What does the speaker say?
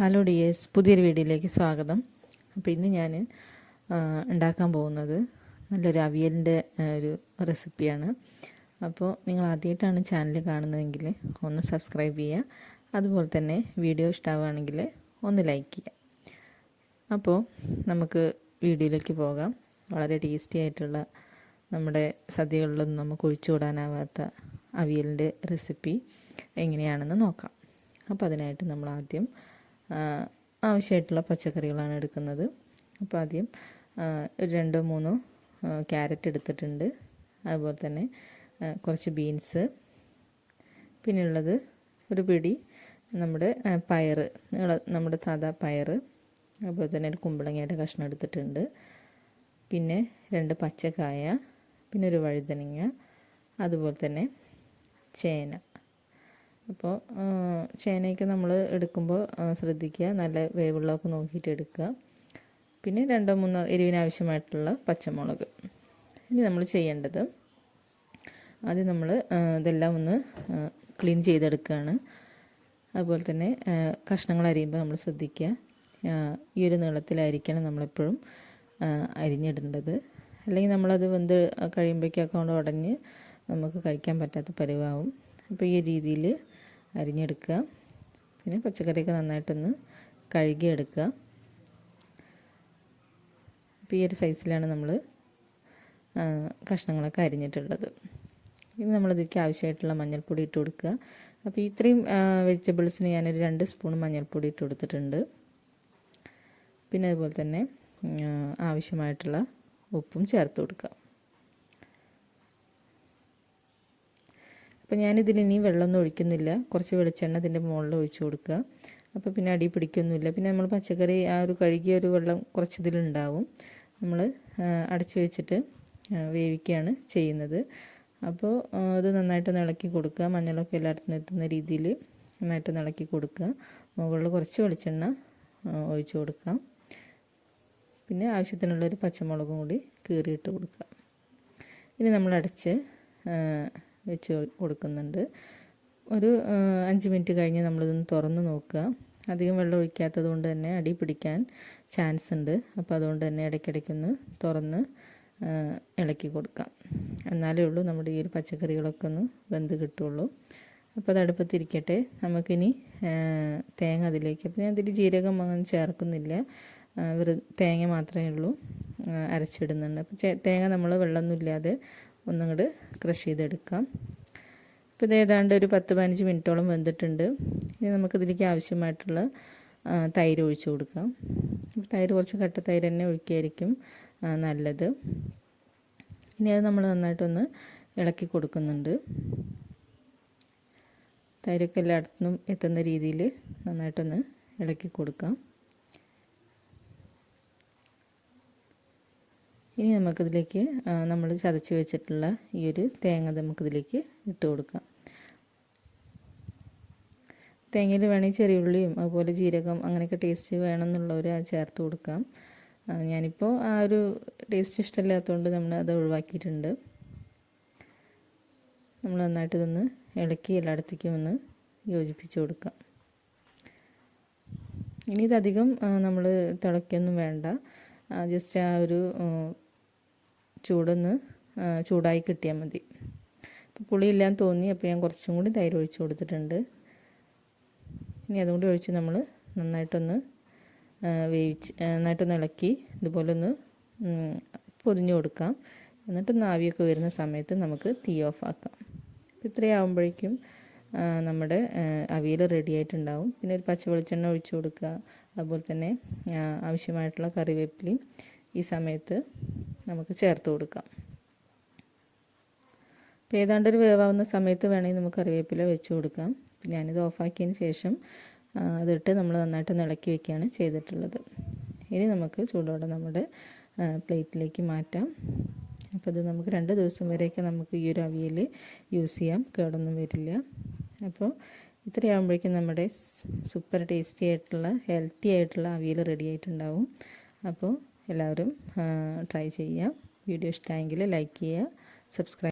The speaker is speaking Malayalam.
ഹലോ ഡിയേഴ്സ് പുതിയൊരു വീഡിയോയിലേക്ക് സ്വാഗതം. അപ്പോൾ ഇന്ന് ഞാൻ ഉണ്ടാക്കാൻ പോകുന്നത് നല്ലൊരു അവിയലിന്റെ ഒരു റെസിപ്പിയാണ്. അപ്പോൾ നിങ്ങൾ ആദ്യമായിട്ടാണ് ചാനൽ കാണുന്നതെങ്കിൽ ഒന്ന് സബ്സ്ക്രൈബ് ചെയ്യുക. അതുപോലെ തന്നെ വീഡിയോ ഇഷ്ടമാവുകയാണെങ്കിൽ ഒന്ന് ലൈക്ക് ചെയ്യുക. അപ്പോൾ നമുക്ക് വീഡിയോയിലേക്ക് പോകാം. വളരെ ടേസ്റ്റി ആയിട്ടുള്ള നമ്മുടെ സദ്യകളിലൊന്നും നമുക്ക് ഒഴിച്ചുകൂടാനാവാത്ത അവിയലിന്റെ റെസിപ്പി എങ്ങനെയാണെന്ന് നോക്കാം. അപ്പോൾ അതിനായിട്ട് നമ്മൾ ആദ്യം ആവശ്യമായിട്ടുള്ള പച്ചക്കറികളാണ് എടുക്കുന്നത്. അപ്പോൾ ആദ്യം ഒരു രണ്ടോ മൂന്നോ ക്യാരറ്റ് എടുത്തിട്ടുണ്ട്. അതുപോലെ തന്നെ കുറച്ച് ബീൻസ്. പിന്നെയുള്ളത് ഒരു പിടി നമ്മുടെ പയർ നമ്മുടെ സാധാ പയർ അതുപോലെ തന്നെ ഒരു കുമ്പളങ്ങയുടെ കഷ്ണം എടുത്തിട്ടുണ്ട്. പിന്നെ രണ്ട് പച്ചക്കായ. പിന്നെ ഒരു വഴുതനങ്ങ. അതുപോലെ തന്നെ ചേന. അപ്പോൾ ചേനയൊക്കെ നമ്മൾ എടുക്കുമ്പോൾ ശ്രദ്ധിക്കുക. നല്ല വേവുള്ളതൊക്കെ നോക്കിയിട്ട് എടുക്കുക. പിന്നെ രണ്ടോ മൂന്നോ എരിവിനാവശ്യമായിട്ടുള്ള പച്ചമുളക്. ഇനി നമ്മൾ ചെയ്യേണ്ടത് ആദ്യം നമ്മൾ ഇതെല്ലാം ഒന്ന് ക്ലീൻ ചെയ്തെടുക്കുകയാണ്. അതുപോലെ തന്നെ കഷ്ണങ്ങൾ അരിയുമ്പോൾ നമ്മൾ ശ്രദ്ധിക്കുക. ഈ ഒരു നീളത്തിലായിരിക്കണം നമ്മളെപ്പോഴും അരിഞ്ഞിടേണ്ടത്. അല്ലെങ്കിൽ നമ്മളത് വെന്ത് കഴിയുമ്പോഴേക്കൊക്കെ കൊണ്ട് ഉടഞ്ഞ് നമുക്ക് കഴിക്കാൻ പറ്റാത്ത പരിവാവും. അപ്പോൾ ഈ രീതിയിൽ അരിഞ്ഞെടുക്കുക. പിന്നെ പച്ചക്കറിയൊക്കെ നന്നായിട്ടൊന്ന് കഴുകിയെടുക്കുക. അപ്പോൾ ഈ ഒരു സൈസിലാണ് നമ്മൾ കഷ്ണങ്ങളൊക്കെ അരിഞ്ഞിട്ടുള്ളത്. ഇനി നമ്മളിതിലേക്ക് ആവശ്യമായിട്ടുള്ള മഞ്ഞൾപ്പൊടി ഇട്ട് കൊടുക്കുക. അപ്പോൾ ഇത്രയും വെജിറ്റബിൾസിന് ഞാനൊരു രണ്ട് സ്പൂൺ മഞ്ഞൾപ്പൊടി ഇട്ട് കൊടുത്തിട്ടുണ്ട്. പിന്നെ അതുപോലെ തന്നെ ആവശ്യമായിട്ടുള്ള ഉപ്പും ചേർത്ത് കൊടുക്കുക. അപ്പോൾ ഇനി വെള്ളമൊന്നും ഒഴിക്കുന്നില്ല. കുറച്ച് വെളിച്ചെണ്ണ ഇതിന്റെ മുകളിൽ ഒഴിച്ച് കൊടുക്കുക. അപ്പോൾ പിന്നെ അടി പിടിക്കൊന്നുമില്ല. പിന്നെ നമ്മൾ പച്ചക്കറി ആ ഒരു കഴുകിയ ഒരു വെള്ളം കുറച്ച് ഇതിലുണ്ടാവും നമ്മൾ അടച്ചു വെച്ചിട്ട് വേവിക്കുകയാണ് ചെയ്യുന്നത്. അപ്പോൾ അത് നന്നായിട്ട് ഇളക്കി കൊടുക്കുക. മഞ്ഞളൊക്കെ എല്ലായിടത്തും എത്തുന്ന രീതിയിൽ നന്നായിട്ട് ഇളക്കി കൊടുക്കുക. മുകളിൽ കുറച്ച് വെളിച്ചെണ്ണ ഒഴിച്ചു കൊടുക്കാം പിന്നെ ആവശ്യത്തിനുള്ളൊരു പച്ചമുളകും കൂടി കീറിയിട്ട് കൊടുക്കുക. ഇനി നമ്മൾ അടച്ച് വെച്ച് കൊടുക്കുന്നുണ്ട്. ഒരു അഞ്ച് മിനിറ്റ് കഴിഞ്ഞ് നമ്മളിതൊന്ന് തുറന്ന് നോക്കുക. അധികം വെള്ളം ഒഴിക്കാത്തത് കൊണ്ട് തന്നെ അടി പിടിക്കാൻ ചാൻസ് ഉണ്ട്. അപ്പോൾ അതുകൊണ്ട് തന്നെ ഇടയ്ക്കിടയ്ക്കൊന്ന് തുറന്ന് ഇളക്കി കൊടുക്കാം. എന്നാലേ ഉള്ളൂ നമ്മുടെ ഈ ഒരു പച്ചക്കറികളൊക്കെ ഒന്ന് വെന്ത് കിട്ടുള്ളൂ അപ്പോൾ അത് അടുപ്പത്തിരിക്കട്ടെ. നമുക്കിനി തേങ്ങ അതിലേക്ക്. അപ്പോൾ ഞാൻ അതിൽ ജീരകം അങ്ങനെ ചേർക്കുന്നില്ല. വെറു തേങ്ങ മാത്രമേ ഉള്ളൂ അരച്ചിടുന്നുണ്ട്. അപ്പോൾ തേങ്ങ നമ്മൾ വെള്ളമൊന്നുമില്ലാതെ ഒന്നുകൂടെ ക്രഷ് ചെയ്തെടുക്കാം. ഇപ്പോൾ ഇത് ഏതാണ്ട് ഒരു പത്ത് പതിനഞ്ച് മിനിറ്റോളം വെന്തിട്ടുണ്ട്. ഇനി നമുക്കിതിലേക്ക് ആവശ്യമായിട്ടുള്ള തൈര് ഒഴിച്ചു കൊടുക്കാം. തൈര് കുറച്ച് കട്ട തൈര് തന്നെ ഒഴിക്കുകയായിരിക്കും നല്ലത്. ഇനി അത് നമ്മൾ നന്നായിട്ടൊന്ന് ഇളക്കി കൊടുക്കുന്നുണ്ട്. തൈരൊക്കെ എല്ലായിടത്തും എത്തുന്ന രീതിയിൽ നന്നായിട്ടൊന്ന് ഇളക്കി കൊടുക്കാം. ഇനി നമുക്കിതിലേക്ക് നമ്മൾ ചതച്ച് വെച്ചിട്ടുള്ള ഈ ഒരു തേങ്ങ നമുക്കിതിലേക്ക് ഇട്ട് കൊടുക്കാം. തേങ്ങയിൽ വേണമെങ്കിൽ ചെറിയ ഉള്ളിയും അതുപോലെ ജീരകം അങ്ങനെയൊക്കെ ടേസ്റ്റ് വേണമെന്നുള്ളവർ ചേർത്ത് കൊടുക്കാം. ഞാനിപ്പോൾ ആ ഒരു ടേസ്റ്റ് ഇഷ്ടമില്ലാത്തതുകൊണ്ട് നമ്മൾ അത് ഒഴിവാക്കിയിട്ടുണ്ട്. നമ്മൾ നന്നായിട്ട് ഇതൊന്ന് ഇളക്കി എല്ലായിടത്തേക്കും ഒന്ന് യോജിപ്പിച്ച് കൊടുക്കാം. ഇനി ഇതധികം നമ്മൾ തിളയ്ക്കൊന്നും വേണ്ട. ജസ്റ്റ് ആ ഒരു ചൂടൊന്ന് ചൂടായി കിട്ടിയാൽ മതി. അപ്പോൾ പുളിയില്ലാന്ന് തോന്നി അപ്പോൾ ഞാൻ കുറച്ചും കൂടി തൈര് ഒഴിച്ച് കൊടുത്തിട്ടുണ്ട്. ഇനി അതും കൂടി ഒഴിച്ച് നമ്മൾ നന്നായിട്ടൊന്ന് വേവിച്ച് നന്നായിട്ടൊന്ന് ഇളക്കി ഇതുപോലെ ഒന്ന് പൊതിഞ്ഞു കൊടുക്കാം. എന്നിട്ടൊന്ന് ആവിയൊക്കെ വരുന്ന സമയത്ത് നമുക്ക് തീ ഓഫ് ആക്കാം. ഇത്രയാകുമ്പോഴേക്കും നമ്മുടെ അവിയൽ റെഡി ആയിട്ടുണ്ടാവും. പിന്നെ ഒരു പച്ച വെളിച്ചെണ്ണ ഒഴിച്ചു കൊടുക്കുക. അതുപോലെ തന്നെ ആവശ്യമായിട്ടുള്ള കറിവേപ്പിലയും ഈ സമയത്ത് നമുക്ക് ചേർത്ത് കൊടുക്കാം. അപ്പോൾ ഏതാണ്ട് ഒരു വേവാവുന്ന സമയത്ത് വേണമെങ്കിൽ നമുക്ക് കറിവേപ്പില വെച്ച് കൊടുക്കാം. ഞാനിത് ഓഫാക്കിയതിന് ശേഷം അതിട്ട് നമ്മൾ നന്നായിട്ട് ഇളക്കി വയ്ക്കുകയാണ് ചെയ്തിട്ടുള്ളത്. ഇനി നമുക്ക് ചൂടോടെ നമ്മുടെ പ്ലേറ്റിലേക്ക് മാറ്റാം. അപ്പോൾ ഇത് നമുക്ക് രണ്ട് ദിവസം വരെയൊക്കെ നമുക്ക് ഈ ഒരു അവിയൽ യൂസ് ചെയ്യാം. കേടൊന്നും വരില്ല. അപ്പോൾ ഇത്രയാകുമ്പോഴേക്കും നമ്മുടെ സൂപ്പർ ടേസ്റ്റി ആയിട്ടുള്ള ഹെൽത്തി ആയിട്ടുള്ള അവിയൽ റെഡി ആയിട്ടുണ്ടാവും. അപ്പോൾ എല്ലാവരും ട്രൈ ചെയ്യുക. വീഡിയോ ഇഷ്ടമായെങ്കിൽ ലൈക്ക് ചെയ്യുക സബ്സ്ക്രൈബ്